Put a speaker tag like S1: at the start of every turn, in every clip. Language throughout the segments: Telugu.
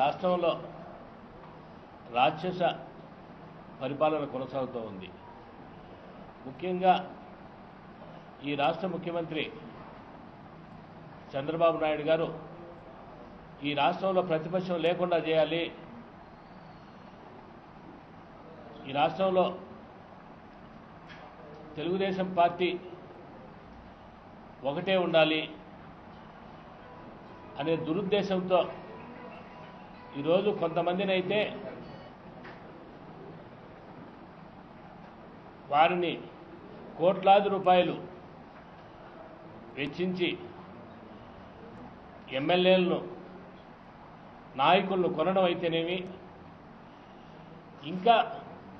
S1: రాష్ట్రంలో రాక్షస పరిపాలన కొనసాగుతూ ఉంది. ముఖ్యంగా ఈ రాష్ట్ర ముఖ్యమంత్రి చంద్రబాబు నాయుడు గారు ఈ రాష్ట్రంలో ప్రతిపక్షం లేకుండా చేయాలి. ఈ రాష్ట్రంలో తెలుగుదేశం పార్టీ ఒకటే ఉండాలి అనే దురుద్దేశంతో ఈరోజు కొంతమందినైతే వారిని కోట్లాది రూపాయలు వెచ్చించి ఎమ్మెల్యేలను నాయకులను కొనడం అయితేనేమి ఇంకా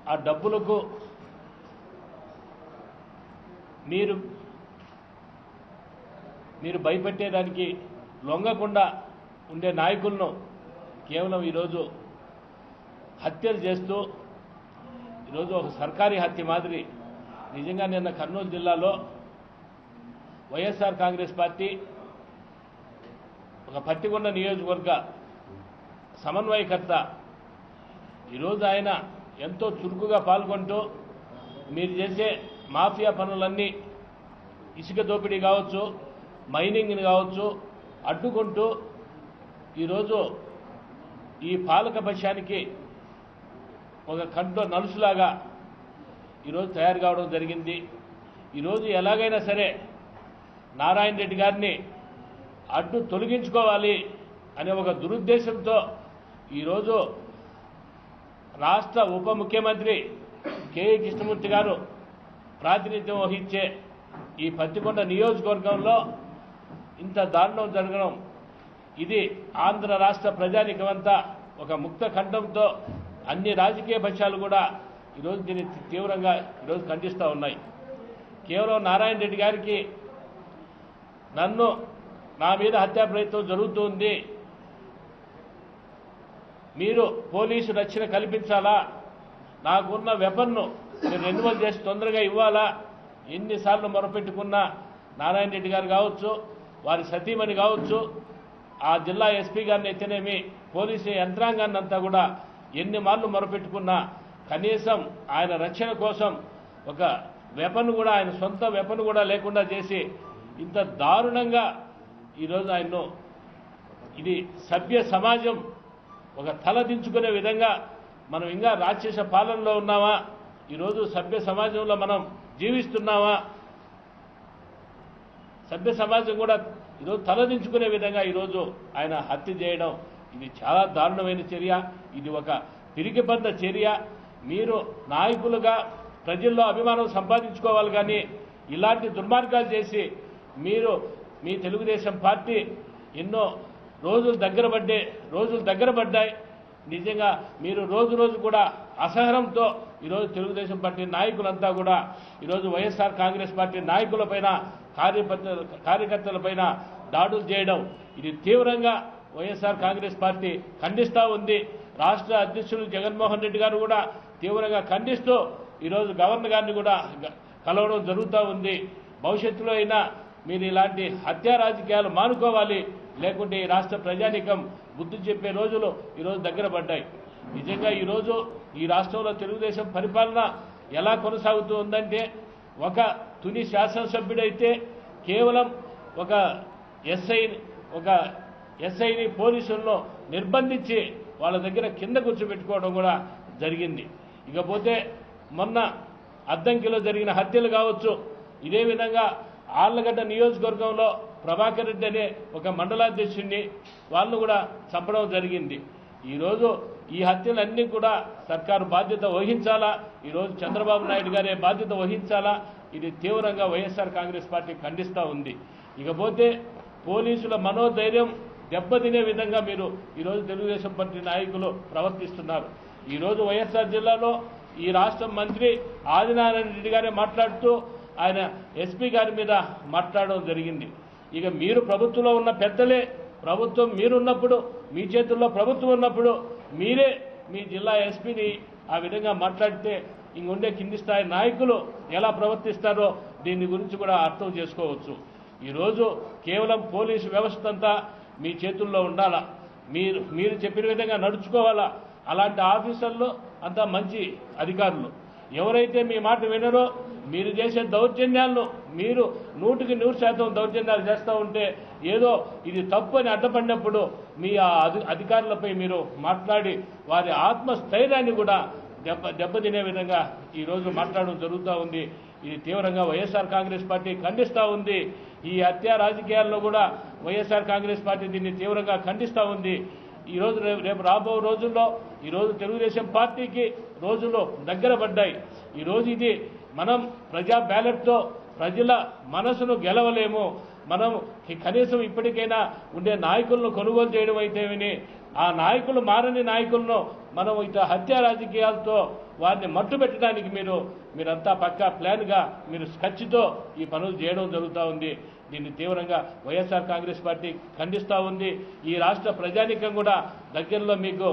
S1: ఆ డబ్బులకు మీరు మీరు భయపెట్టేదానికి లొంగకుండా ఉండే నాయకులను కేవలం ఈరోజు హత్యలు చేస్తూ ఈరోజు ఒక సర్కారీ హత్య మాదిరి. నిజంగా నిన్న కర్నూలు జిల్లాలో వైఎస్ఆర్ కాంగ్రెస్ పార్టీ ఒక పట్టికొండ నియోజకవర్గ సమన్వయకర్త. ఈరోజు ఆయన ఎంతో చురుకుగా పాల్గొంటూ మీరు చేసే మాఫియా పనులన్నీ ఇసుక దోపిడీ కావచ్చు మైనింగ్ని కావచ్చు అడ్డుకుంటూ ఈరోజు ఈ పాలక పక్షానికి ఒక కంట్లో నలుసులాగా ఈరోజు తయారు కావడం జరిగింది. ఈరోజు ఎలాగైనా సరే నారాయణ రెడ్డి గారిని అడ్డు తొలగించుకోవాలి అనే ఒక దురుద్దేశంతో ఈరోజు రాష్ట్ర ఉప ముఖ్యమంత్రి కేఈ కృష్ణమూర్తి గారు ప్రాతినిధ్యం వహించే ఈ పత్తికొండ నియోజకవర్గంలో ఇంత దారుణం జరగడం ఇది ఆంధ్ర రాష్ట్ర ప్రజానికమంతా ఒక ముక్త ఖండంతో అన్ని రాజకీయ పక్షాలు కూడా ఈరోజు దీన్ని తీవ్రంగా ఈరోజు ఖండిస్తూ ఉన్నాయి. కేవలం నారాయణ రెడ్డి గారికి నన్ను నా మీద హత్యా ప్రయత్నం జరుగుతుంది. మీరు పోలీసు రక్షణ కల్పించాలా? నాకున్న వెపన్ను మీరు రెన్యువల్ చేసి తొందరగా ఇవ్వాలా? ఎన్నిసార్లు మొరపెట్టుకున్నా నారాయణ రెడ్డి గారు కావచ్చు వారి సతీమణి కావచ్చు ఆ జిల్లా ఎస్పీ గారిని అయితేనేమి పోలీసు యంత్రాంగాన్ని అంతా కూడా ఎన్ని మార్లు మొరపెట్టుకున్నా కనీసం ఆయన రక్షణ కోసం ఒక వెపన్ కూడా ఆయన సొంత వెపన్ కూడా లేకుండా చేసి ఇంత దారుణంగా ఈరోజు ఆయన్ను ఇది సభ్య సమాజం ఒక తల దించుకునే విధంగా మనం ఇంకా రాక్షస పాలనలో ఉన్నామా? ఈరోజు సభ్య సమాజంలో మనం జీవిస్తున్నామా? సభ్య సమాజం కూడా ఈరోజు తలదించుకునే విధంగా ఈరోజు ఆయన హత్య చేయడం ఇది చాలా దారుణమైన చర్య. ఇది ఒక పిరికిబద్ద చర్య. మీరు నాయకులుగా ప్రజల్లో అభిమానం సంపాదించుకోవాలి కానీ ఇలాంటి దుర్మార్గాలు చేసి మీరు మీ తెలుగుదేశం పార్టీ ఎన్నో రోజులు దగ్గర పడ్డే రోజులు దగ్గర పడ్డాయి. నిజంగా మీరు రోజు రోజు కూడా అసహనంతో ఈరోజు తెలుగుదేశం పార్టీ నాయకులంతా కూడా ఈరోజు వైఎస్ఆర్ కాంగ్రెస్ పార్టీ నాయకులపైన కార్యకర్త కార్యకర్తలపైన దాడులు చేయడం ఇది తీవ్రంగా వైఎస్ఆర్ కాంగ్రెస్ పార్టీ ఖండిస్తూ ఉంది. రాష్ట్ర అధ్యక్షులు జగన్మోహన్ రెడ్డి గారు కూడా తీవ్రంగా ఖండిస్తూ ఈరోజు గవర్నర్ గారిని కూడా కలవడం జరుగుతూ ఉంది. భవిష్యత్తులో అయినా మీరు ఇలాంటి హత్యా రాజకీయాలు మానుకోవాలి లేకుంటే ఈ రాష్ట్ర ప్రజానీకం బుద్ధి చెప్పే రోజులు ఈరోజు దగ్గర పడ్డాయి. నిజంగా ఈరోజు ఈ రాష్ట్రంలో తెలుగుదేశం పరిపాలన ఎలా కొనసాగుతూ ఉందంటే ఒక తుని శాసనసభ్యుడైతే కేవలం ఒక ఎస్ఐ ఒక ఎస్ఐని పోలీసులను నిర్బంధించి వాళ్ళ దగ్గర కింద కూర్చోబెట్టుకోవడం కూడా జరిగింది. ఇకపోతే మొన్న అద్దంకిలో జరిగిన హత్యలు కావచ్చు ఇదే విధంగా ఆళ్ళగడ్డ నియోజకవర్గంలో ప్రభాకర్ రెడ్డి అనే ఒక మండలాధ్యక్షుడిని వాళ్ళు కూడా చంపడం జరిగింది. ఈరోజు ఈ హత్యలన్నీ కూడా సర్కారు బాధ్యత వహించాలా? ఈరోజు చంద్రబాబు నాయుడు గారే బాధ్యత వహించాలా? ఇది తీవ్రంగా వైఎస్ఆర్ కాంగ్రెస్ పార్టీ ఖండిస్తూ ఉంది. ఇకపోతే పోలీసుల మనోధైర్యం దెబ్బతినే విధంగా మీరు ఈరోజు తెలుగుదేశం పార్టీ నాయకులు ప్రవర్తిస్తున్నారు. ఈరోజు వైఎస్ఆర్ జిల్లాలో ఈ రాష్ట్ర మంత్రి ఆదినారాయణ రెడ్డి గారే మాట్లాడుతూ ఆయన ఎస్పీ గారి మీద మాట్లాడడం జరిగింది. ఇక మీరు ప్రభుత్వంలో ఉన్న పెద్దలే ప్రభుత్వం మీరున్నప్పుడు మీ చేతుల్లో ప్రభుత్వం ఉన్నప్పుడు మీరే మీ జిల్లా ఎస్పీని ఆ విధంగా మాట్లాడితే ఇంకొండే కింది స్థాయి నాయకులు ఎలా ప్రవర్తిస్తారో దీని గురించి కూడా అర్థం చేసుకోవచ్చు. ఈరోజు కేవలం పోలీసు వ్యవస్థ అంతా మీ చేతుల్లో ఉండాలా? మీరు మీరు చెప్పిన విధంగా నడుచుకోవాలా? అలాంటి ఆఫీసర్లు అంతా మంచి అధికారులు. ఎవరైతే మీ మాట వినరో మీరు చేసే దౌర్జన్యాలను మీరు నూటికి నూరు శాతం దౌర్జన్యాలు చేస్తూ ఉంటే ఏదో ఇది తప్పు అని అడ్డపడినప్పుడు మీ ఆ అధి అధికారులపై మీరు మాట్లాడి వారి ఆత్మస్థైర్యాన్ని కూడా దెబ్బ దెబ్బతినే విధంగా ఈరోజు మాట్లాడడం జరుగుతూ ఉంది. ఇది తీవ్రంగా వైఎస్ఆర్ కాంగ్రెస్ పార్టీ ఖండిస్తూ ఉంది. ఈ హత్య రాజకీయాల్లో కూడా వైఎస్ఆర్ కాంగ్రెస్ పార్టీ దీన్ని తీవ్రంగా ఖండిస్తూ ఉంది. ఈరోజు రేపు రాబో రోజుల్లో ఈరోజు తెలుగుదేశం పార్టీకి రోజులు దగ్గర పడ్డాయి. ఈ రోజు ఇది మనం ప్రజా బ్యాలెట్తో ప్రజల మనసును గెలవలేము. మనం కనీసం ఇప్పటికైనా ఉండే నాయకులను కొనుగోలు చేయడం అయితే విని ఆ నాయకులు మారని నాయకులను మనం ఇట్లా హత్య రాజకీయాలతో వారిని మట్టు పెట్టడానికి మీరు మీరంతా పక్కా ప్లాన్గా మీరు స్కచ్తో ఈ పనులు చేయడం జరుగుతూ ఉంది. దీన్ని తీవ్రంగా వైఎస్ఆర్ కాంగ్రెస్ పార్టీ ఖండిస్తూ ఉంది. ఈ రాష్ట్ర ప్రజానికం కూడా దగ్గరలో మీకు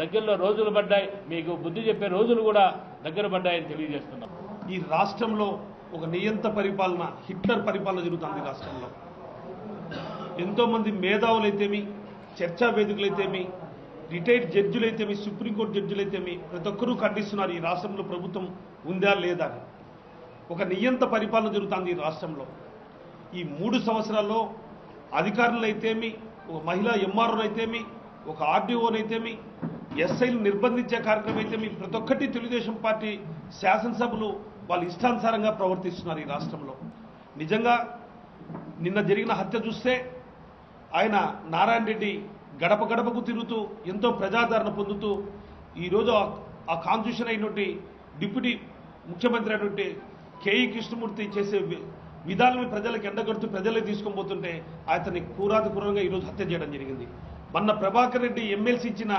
S1: దగ్గరలో రోజులు పడ్డాయి. మీకు బుద్ధి చెప్పే రోజులు కూడా దగ్గర పడ్డాయని తెలియజేస్తున్నాం.
S2: ఈ రాష్ట్రంలో ఒక నియంత పరిపాలన హిట్లర్ పరిపాలన జరుగుతుంది రాష్ట్రంలో. ఎంతోమంది మేధావులైతేమి చర్చా వేదికలైతేమి రిటైర్డ్ జడ్జిలైతేమి సుప్రీంకోర్టు జడ్జిలైతేమి ప్రతి ఒక్కరూ ఖండిస్తున్నారు ఈ రాష్ట్రంలో ప్రభుత్వం ఉందా లేదా అని. ఒక నియంత పరిపాలన జరుగుతుంది ఈ రాష్ట్రంలో. ఈ మూడు సంవత్సరాల్లో అధికారులైతేమి ఒక మహిళా ఎంఆర్ఓనైతేమి ఒక ఆర్డీఓనైతేమి ఎస్ఐలు నిర్బంధించే కార్యక్రమం అయితేమి ప్రతి ఒక్కటి తెలుగుదేశం పార్టీ శాసనసభలు వాళ్ళు ఇష్టానుసారంగా ప్రవర్తిస్తున్నారు ఈ రాష్ట్రంలో. నిజంగా నిన్న జరిగిన హత్య చూస్తే ఆయన నారాయణ రెడ్డి గడప గడపకు తిరుగుతూ ఎంతో ప్రజాదరణ పొందుతూ ఈరోజు ఆ- కాన్స్టిట్యూషన్ అయినటువంటి డిప్యూటీ ముఖ్యమంత్రి అయినటువంటి కేఈ కృష్ణమూర్తి చేసే వి- ప్రజలకు ఎండగడుతూ ప్రజలకు తీసుకొని పోతుంటే అతన్ని కూరాతి కూరంగా ఈరోజు హత్య చేయడం జరిగింది. మొన్న ప్రభాకర్ రెడ్డి ఎమ్మెల్సీ ఇచ్చిన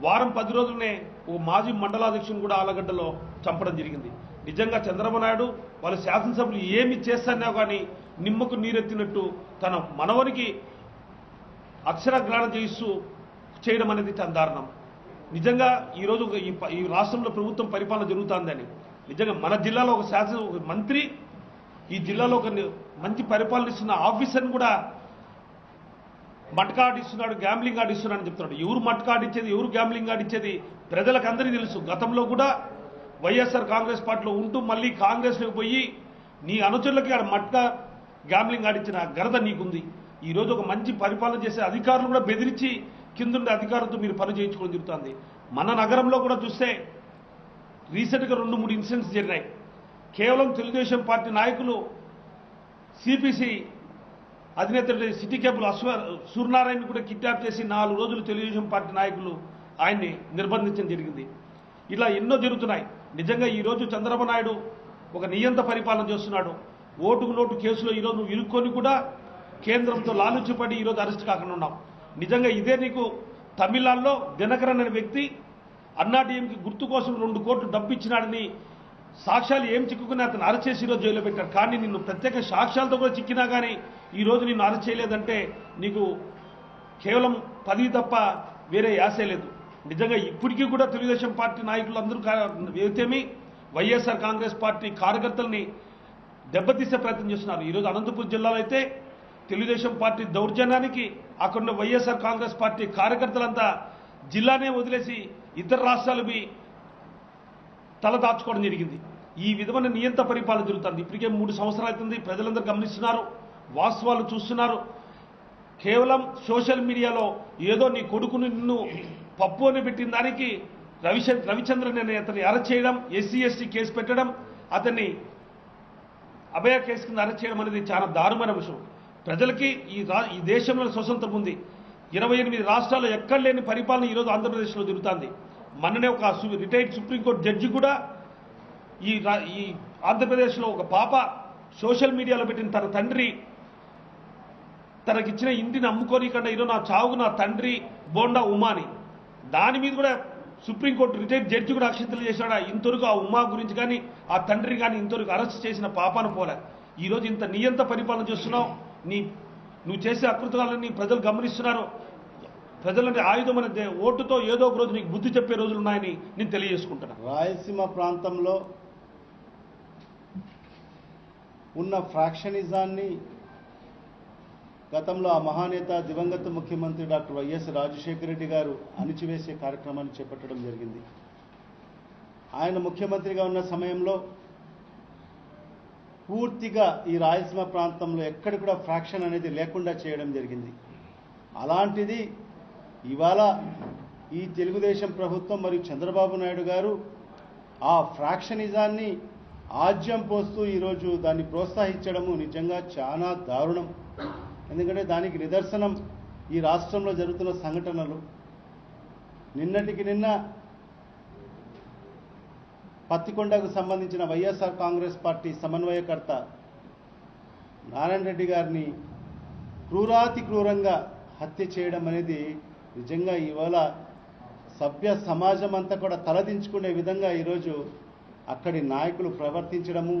S2: వారం పది రోజులనే ఓ మాజీ మండలాధ్యక్షుని కూడా ఆలగడ్డలో చంపడం జరిగింది. నిజంగా చంద్రబాబు నాయుడు వాళ్ళ శాసనసభ్యులు ఏమి చేస్తానో కానీ నిమ్మకు నీరెత్తినట్టు తన మనవరికి అక్షర అక్షరగ్రహణ చేయిస్తూ చేయడం అనేది చందారణం దారుణం. నిజంగా ఈరోజు ఈ ఈ రాష్ట్రంలో ప్రభుత్వం పరిపాలన జరుగుతుందని. నిజంగా మన జిల్లాలో ఒక శాసన ఒక మంత్రి ఈ జిల్లాలో ఒక మంచి పరిపాలన ఇస్తున్న ఆఫీసర్ని కూడా మట్కా ఆడిస్తున్నాడు గ్యాంబ్లింగ్ ఆడిస్తున్నాడు అని చెప్తున్నాడు. ఎవరు మట్కా ఆడిచ్చేది ఎవరు గ్యాంబ్లింగ్ ఆడిచ్చేది ప్రజలకు అందరికీ తెలుసు. గతంలో కూడా వైఎస్ఆర్ కాంగ్రెస్ పార్టీలో ఉంటూ మళ్ళీ కాంగ్రెస్లోకి పోయి నీ అనుచరులకి ఆడ మట్కా గ్యాంబ్లింగ్ ఆడించిన ఘనత నీకుంది. ఈ రోజు ఒక మంచి పరిపాలన చేసే అధికారులు కూడా బెదిరించి కిందుండే అధికారులతో మీరు పని చేయించుకోవడం జరుగుతుంది మన నగరంలో కూడా చూస్తే రీసెంట్గా రెండు మూడు ఇన్సిడెంట్స్ జరిగినాయి. కేవలం తెలుగుదేశం పార్టీ నాయకులు సిపిసి అధినేత సిటీ కేబుల్ అశ్వ సూర్యనారాయణ కూడా కిడ్నాప్ చేసి నాలుగు రోజులు తెలుగుదేశం పార్టీ నాయకులు ఆయన్ని నిర్బంధించడం జరిగింది. ఇలా ఎన్నో జరుగుతున్నాయి. నిజంగా ఈరోజు చంద్రబాబు నాయుడు ఒక నియంత పరిపాలన చేస్తున్నాడు. ఓటుకు నోటు కేసులో ఈరోజు నువ్వు ఇరుక్కొని కూడా కేంద్రంతో లాలుచిపడి ఈరోజు అరెస్ట్ కాకుండా ఉన్నావు. నిజంగా ఇదే నీకు తమిళనాడులో దినకరన్ అనే వ్యక్తి అన్నాడీఎంకి గుర్తు కోసం రెండు కోట్లు డబ్బు ఇచ్చినాడని సాక్ష్యాలు ఏం చిక్కుకుని అతను అరెస్ట్ చేసి ఈరోజు జైల్లో పెట్టారు కానీ నిన్ను ప్రత్యేక సాక్ష్యాలతో కూడా చిక్కినా కానీ ఈరోజు నిన్ను అరెస్ట్ చేయలేదంటే నీకు కేవలం పది తప్ప వేరే యాసే లేదు. నిజంగా ఇప్పటికీ కూడా తెలుగుదేశం పార్టీ నాయకులందరూ వైఎస్ఆర్ కాంగ్రెస్ పార్టీ కార్యకర్తల్ని దెబ్బతీసే ప్రయత్నం చేస్తున్నారు. ఈరోజు అనంతపురం జిల్లాలో అయితే తెలుగుదేశం పార్టీ దౌర్జన్యానికి అక్కడ ఉన్న వైఎస్ఆర్ కాంగ్రెస్ పార్టీ కార్యకర్తలంతా జిల్లానే వదిలేసి ఇతర రాష్ట్రాలవి తల దాచుకోవడం జరిగింది. ఈ విధమైన నియంత పరిపాలన జరుగుతుంది. ఇప్పటికే మూడు సంవత్సరాలు అవుతుంది. ప్రజలందరూ గమనిస్తున్నారు. వాస్తవాలు చూస్తున్నారు. కేవలం సోషల్ మీడియాలో ఏదో నీ కొడుకుని నిన్ను పప్పు అని పెట్టిన దానికి రవిచంద్ర రవిచంద్రన్ అనే అతన్ని అరెస్ట్ చేయడం ఎస్సీ ఎస్టీ కేసు పెట్టడం అతన్ని అభయ కేసు కింద అరెస్ట్ చేయడం అనేది చాలా దారుణమైన విషయం. ప్రజలకి ఈ రా ఈ దేశంలో స్వతంత్రం ఉంది. ఇరవై ఎనిమిది రాష్ట్రాల్లో ఎక్కడ లేని పరిపాలన ఈరోజు ఆంధ్రప్రదేశ్లో జరుగుతుంది. మొన్ననే ఒక రిటైర్డ్ సుప్రీంకోర్టు జడ్జి కూడా ఈ ఈ ఆంధ్రప్రదేశ్లో ఒక పాప సోషల్ మీడియాలో పెట్టిన తన తండ్రి తనకిచ్చిన ఇంటిని అమ్ముకోనికుండా ఈరోజు నా చావుకు నా తండ్రి బోండా ఉమాని. దాని మీద కూడా సుప్రీంకోర్టు రిటైర్డ్ జడ్జి కూడా అక్షింతలు చేశాడు? ఇంతవరకు ఆ ఉమా గురించి కానీ ఆ తండ్రి కానీ ఇంతవరకు అరెస్ట్ చేసిన పాపాను పోలే. ఈరోజు ఇంత నియంత పరిపాలన చేస్తున్నావు. నీ నువ్వు చేసే అకృతాలన్నీ ప్రజలు గమనిస్తున్నారు. ప్రజలని ఆయుధం అనేది ఓటుతో ఏదో ఒక రోజు నీకు బుద్ధి చెప్పే రోజులు ఉన్నాయని నేను తెలియజేసుకుంటున్నాను
S3: రాయలసీమ ప్రాంతంలో ఉన్న ఫ్రాక్షనిజాన్ని గతంలో ఆ మహానేత దివంగత ముఖ్యమంత్రి డాక్టర్ వైఎస్ రాజశేఖర రెడ్డి గారు అణిచివేసే కార్యక్రమాన్ని చేపట్టడం జరిగింది. ఆయన ముఖ్యమంత్రిగా ఉన్న సమయంలో పూర్తిగా ఈ రాయలసీమ ప్రాంతంలో ఎక్కడ కూడా ఫ్రాక్షన్ అనేది లేకుండా చేయడం జరిగింది. అలాంటిది ఇవాళ ఈ తెలుగుదేశం ప్రభుత్వం మరియు చంద్రబాబు నాయుడు గారు ఆ ఫ్రాక్షనిజాన్ని ఆజ్యం పోస్తూ ఈరోజు దాన్ని ప్రోత్సహించడము నిజంగా చాలా దారుణం. ఎందుకంటే దానికి నిదర్శనం ఈ రాష్ట్రంలో జరుగుతున్న సంఘటనలు. నిన్నటికి నిన్న పత్తికొండకు సంబంధించిన వైఎస్ఆర్ కాంగ్రెస్ పార్టీ సమన్వయకర్త నారాయణ రెడ్డి గారిని క్రూరాతి క్రూరంగా హత్య చేయడం అనేది నిజంగా ఇవాళ సభ్య సమాజం అంతా కూడా తలదించుకునే విధంగా ఈరోజు అక్కడి నాయకులు ప్రవర్తించడము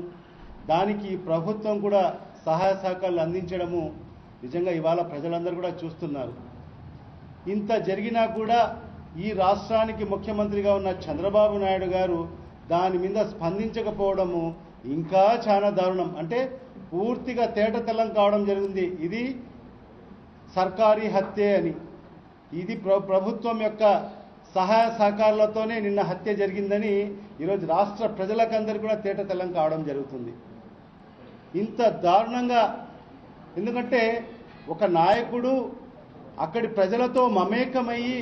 S3: దానికి ప్రభుత్వం కూడా సహాయ సహకారాలు అందించడము నిజంగా ఇవాళ ప్రజలందరూ కూడా చూస్తున్నారు. ఇంత జరిగినా కూడా ఈ రాష్ట్రానికి ముఖ్యమంత్రిగా ఉన్న చంద్రబాబు నాయుడు గారు దాని మీద స్పందించకపోవడము ఇంకా చాలా దారుణం. అంటే పూర్తిగా తేటతెల్లం కావడం జరిగింది. ఇది సర్కారీ హత్యే అని. ఇది ప్రభుత్వం యొక్క సహాయ సహకారాలతోనే నిన్న హత్య జరిగిందని ఈరోజు రాష్ట్ర ప్రజలకందరూ కూడా తేటతెల్లం కావడం జరుగుతుంది. ఇంత దారుణంగా ఎందుకంటే ఒక నాయకుడు అక్కడి ప్రజలతో మమేకమయ్యి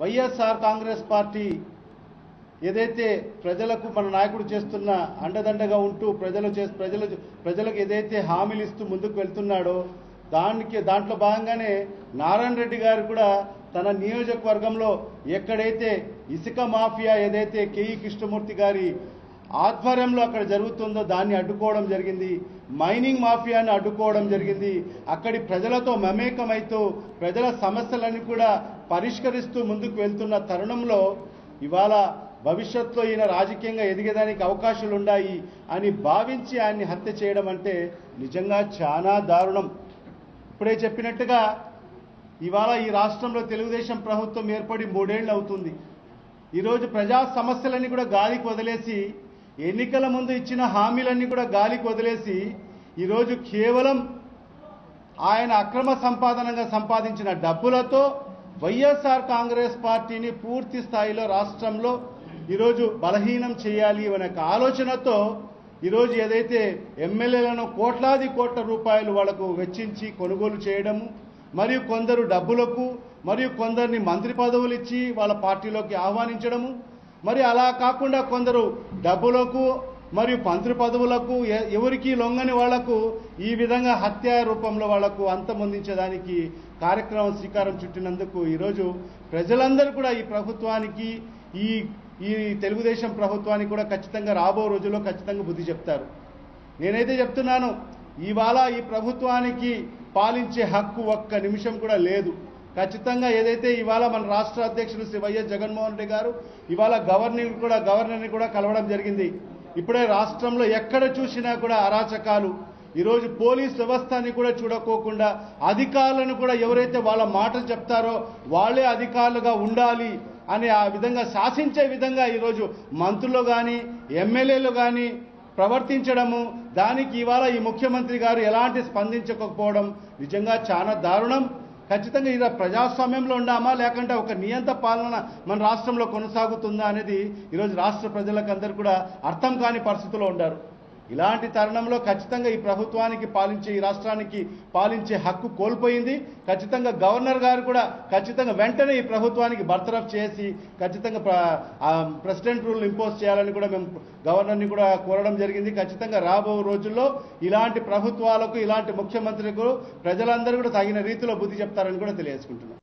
S3: వైఎస్ఆర్ కాంగ్రెస్ పార్టీ ఏదైతే ప్రజలకు మన నాయకుడు చేస్తున్న అండదండగా ఉంటూ ప్రజలు చే ప్రజలు ప్రజలకు ఏదైతే హామీలు ఇస్తూ ముందుకు వెళ్తున్నాడో దానికి దాంట్లో భాగంగానే నారాయణ రెడ్డి గారు కూడా తన నియోజకవర్గంలో ఎక్కడైతే ఇసుక మాఫియా ఏదైతే కేఈ కృష్ణమూర్తి గారి ఆధ్వర్యంలో అక్కడ జరుగుతుందో దాన్ని అడ్డుకోవడం జరిగింది. మైనింగ్ మాఫియాని అడ్డుకోవడం జరిగింది. అక్కడి ప్రజలతో మమేకమైతూ ప్రజల సమస్యలను కూడా పరిష్కరిస్తూ ముందుకు వెళ్తున్న తరుణంలో ఇవాళ భవిష్యత్తులో ఈయన రాజకీయంగా ఎదిగేదానికి అవకాశాలు ఉన్నాయి అని భావించి ఆయన్ని హత్య చేయడం అంటే నిజంగా చాలా దారుణం. ఇప్పుడే చెప్పినట్టుగా ఇవాళ ఈ రాష్ట్రంలో తెలుగుదేశం ప్రభుత్వం ఏర్పడి మూడేళ్ళు అవుతుంది ఈరోజు ప్రజా సమస్యలన్నీ కూడా గాలికి వదిలేసి ఎన్నికల ముందు ఇచ్చిన హామీలన్నీ కూడా గాలికి వదిలేసి ఈరోజు కేవలం ఆయన అక్రమ సంపాదనంగా సంపాదించిన డబ్బులతో వైఎస్ఆర్ కాంగ్రెస్ పార్టీని పూర్తి స్థాయిలో రాష్ట్రంలో ఈరోజు బలహీనం చేయాలి అనే ఆలోచనతో ఈరోజు ఏదైతే ఎమ్మెల్యేలను కోట్లాది కోట్ల రూపాయలు వాళ్ళకు వెచ్చించి కొనుగోలు చేయడము మరియు కొందరు డబ్బులకు మరియు కొందరిని మంత్రి పదవులు ఇచ్చి వాళ్ళ పార్టీలోకి ఆహ్వానించడము మరి అలా కాకుండా కొందరు డబ్బులకు మరియు మంత్రి పదవులకు ఎ- ఎవరికి లొంగని వాళ్ళకు ఈ విధంగా హత్య రూపంలో వాళ్ళకు అంతమొందించడానికి కార్యక్రమం శ్రీకారం చుట్టినందుకు ఈరోజు ప్రజలందరూ కూడా ఈ ప్రభుత్వానికి ఈ ఈ తెలుగుదేశం ప్రభుత్వానికి కూడా ఖచ్చితంగా రాబో రోజుల్లో ఖచ్చితంగా బుద్ధి చెప్తారు. నేనైతే చెప్తున్నాను ఇవాళ ఈ ప్రభుత్వానికి పాలించే హక్కు ఒక్క నిమిషం కూడా లేదు. ఖచ్చితంగా ఏదైతే ఇవాళ మన రాష్ట్ర అధ్యక్షుడు శ్రీ వైఎస్ జగన్మోహన్ రెడ్డి గారు ఇవాళ గవర్నర్ కూడా గవర్నర్ని కూడా కలవడం జరిగింది. ఇప్పుడే రాష్ట్రంలో ఎక్కడ చూసినా కూడా అరాచకాలు. ఈరోజు పోలీస్ వ్యవస్థని కూడా చూడకోకుండా అధికారులను కూడా ఎవరైతే వాళ్ళ మాటలు చెప్తారో వాళ్ళే అధికారులుగా ఉండాలి అని ఆ విధంగా శాసించే విధంగా ఈరోజు మంత్రులు కానీ ఎమ్మెల్యేలు కానీ ప్రవర్తించడము దానికి ఇవాళ ఈ ముఖ్యమంత్రి గారు ఎలాంటి స్పందించకపోవడం నిజంగా చాలా దారుణం. ఖచ్చితంగా ఇది ప్రజాస్వామ్యంలో ఉండామా లేకుంటే ఒక నియంత పాలన మన రాష్ట్రంలో కొనసాగుతుందా అనేది ఈరోజు రాష్ట్ర ప్రజలకందరూ కూడా అర్థం కాని పరిస్థితిలో ఉండారు ఇలాంటి తరుణంలో ఖచ్చితంగా ఈ ప్రభుత్వానికి పాలించే ఈ రాష్ట్రానికి పాలించే హక్కు కోల్పోయింది. ఖచ్చితంగా గవర్నర్ గారు కూడా ఖచ్చితంగా వెంటనే ఈ ప్రభుత్వానికి బర్తరఫ్ చేసి ఖచ్చితంగా ప్రెసిడెంట్ రూల్ ఇంపోజ్ చేయాలని కూడా మేము గవర్నర్ని కూడా కోరడం జరిగింది. ఖచ్చితంగా రాబో రోజుల్లో ఇలాంటి ప్రభుత్వాలకు ఇలాంటి ముఖ్యమంత్రులకు ప్రజలందరూ కూడా తగిన రీతిలో బుద్ధి చెప్తారని కూడా తెలియజేసుకుంటున్నాం.